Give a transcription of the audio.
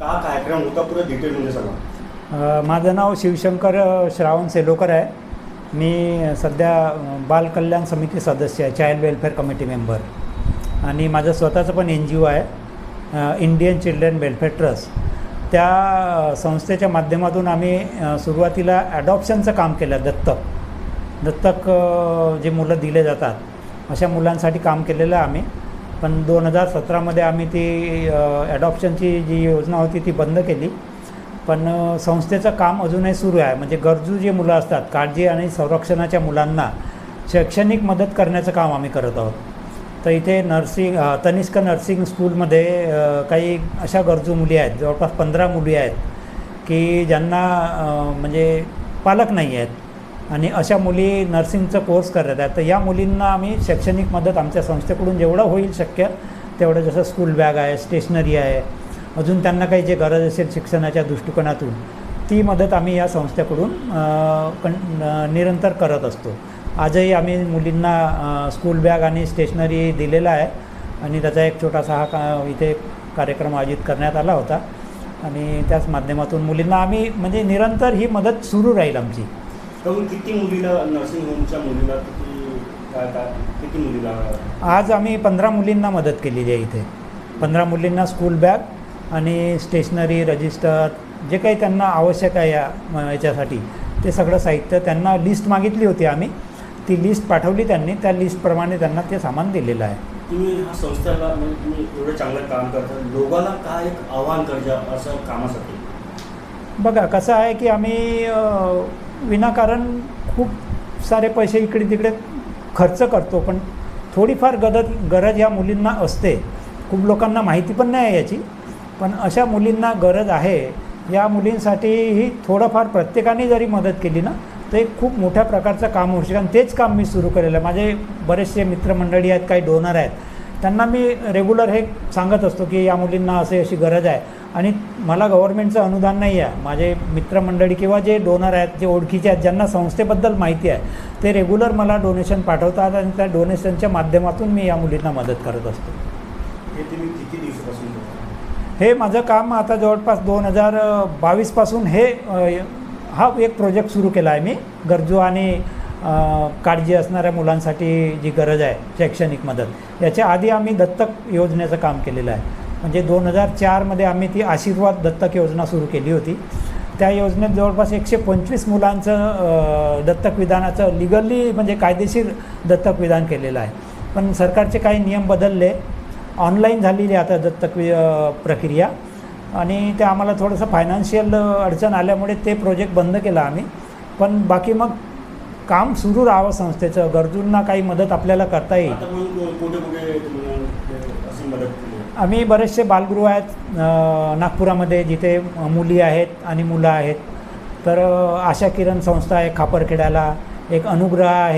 का कार्यक्रम होता? पुरा डिटेलमध्ये म्हणजे सांगा. माझं नाव शिवशंकर श्रावण सेलोकर आहे. मी सध्या बाल बालकल्याण समिती सदस्य आहे चाइल्ड वेलफेअर कमिटी मेंबर. आणि माझं स्वतःचं पण एन जी ओ आहे इंडियन चिल्ड्रन वेलफेअर ट्रस्ट. त्या संस्थेच्या माध्यमातून आम्ही सुरुवातीला ॲडॉप्शनचं काम केलं दत्तक. दत्तक जे मुलं दिले जातात अशा मुलांसाठी काम केलेलं आहे आम्ही. पण दोन हजार सतरामध्ये आम्ही ती ॲडॉप्शनची जी योजना होती ती बंद केली. पण संस्थेचं काम अजूनही सुरू आहे. म्हणजे गरजू जे मुलं असतात काळजी आणि संरक्षणाच्या मुलांना शैक्षणिक मदत करण्याचं काम आम्ही करत आहोत. तर इथे नर्सिंग तनिष्क नर्सिंग स्कूलमध्ये काही अशा गरजू मुली आहेत जवळपास पंधरा मुली आहेत की ज्यांना म्हणजे पालक नाही आहेत. आणि अशा मुली नर्सिंगचा कोर्स करत आहेत. तर या मुलींना आम्ही शैक्षणिक मदत आमच्या संस्थेकडून जेवढं होईल शक्य तेवढं जसं स्कूल बॅग आहे स्टेशनरी आहे अजून त्यांना काही जे गरज असेल शिक्षणाच्या दृष्टिकोनातून ती मदत आम्ही या संस्थेकडून कण कं निरंतर करत असतो. आजही आम्ही मुलींना स्कूल बॅग आणि स्टेशनरी दिलेला आहे आणि त्याचा एक छोटासा हा का इथे कार्यक्रम आयोजित करण्यात आला होता. आणि त्याच माध्यमातून मुलींना आम्ही म्हणजे निरंतर ही मदत सुरू राहील आमची. किती मुलीला नर्सिंग होमच्या मुलीला किती काय काय किती मुलीला आज आम्ही पंधरा मुलींना मदत केलेली आहे इथे. पंधरा मुलींना स्कूल बॅग आणि स्टेशनरी रजिस्टर जे काही त्यांना आवश्यक आहे या याच्यासाठी ते सगळं साहित्य त्यांना लिस्ट मागितली होती आम्ही. ती लिस्ट पाठवली त्यांनी त्या लिस्टप्रमाणे त्यांना ते सामान दिलेलं आहे. तुम्ही हा संस्थेला म्हणजे तुम्ही एवढं चांगलं काम करता लोकांना काय एक आव्हान करजा असं कामासाठी? बघा कसं आहे की आम्ही विनाकारण खूप सारे पैसे इकडे तिकडे खर्च करतो पण थोडीफार गरज गरज ह्या मुलींना असते. खूप लोकांना माहिती पण नाही आहे याची पण अशा मुलींना गरज आहे. या मुलींसाठीही थोडंफार प्रत्येकाने जरी मदत केली ना तर एक खूप मोठ्या प्रकारचं काम होऊ शकतं. आणि तेच काम मी सुरू केलेलं आहे. माझे बरेचसे मित्रमंडळी आहेत काही डोनर आहेत. त्यांना मी रेग्युलर हे सांगत असतो की या मुलींना असे अशी गरज आहे. आणि मला गव्हर्नमेंटचं अनुदान नाही आहे. माझे मित्रमंडळी किंवा जे डोनर आहेत जे ओळखीचे आहेत ज्यांना संस्थेबद्दल माहिती आहे ते रेग्युलर मला डोनेशन पाठवतात आणि त्या डोनेशनच्या माध्यमातून मी या मुलींना मदत करत असतो. हे? हे माझं काम आता जवळपास दोन हजार बावीसपासून हे हा एक प्रोजेक्ट सुरू केला आहे मी. गरजू आणि काळजी असणाऱ्या मुलांसाठी जी गरज आहे शैक्षणिक मदत याच्या आधी आम्ही दत्तक योजनेचं काम केलेलं आहे. म्हणजे दोन हजार चारमध्ये आम्ही ती आशीर्वाद दत्तक योजना सुरू केली होती. त्या योजनेत जवळपास एकशे पंचवीस मुलांचं दत्तक विधानाचं लिगली म्हणजे कायदेशीर दत्तक विधान केलेलं आहे. पण सरकारचे काही नियम बदलले. ऑनलाईन झालेली आता दत्तक वि- प्रक्रिया. आणि ते आम्हाला थोडंसं फायनान्शियल अडचण आल्यामुळे ते प्रोजेक्ट बंद केला आम्ही. पण बाकी मग काम सुरू राहावं संस्थेचं गरजूंना काही मदत आपल्याला करता येईल. आहे? आम्ही बरेचसे बालगृह आहेत नागपुरामध्ये जिथे मुली आहेत आणि मुलं आहेत. तर आशा किरण संस्था आहे खापरखेड्याला. एक अनुग्रह आहे.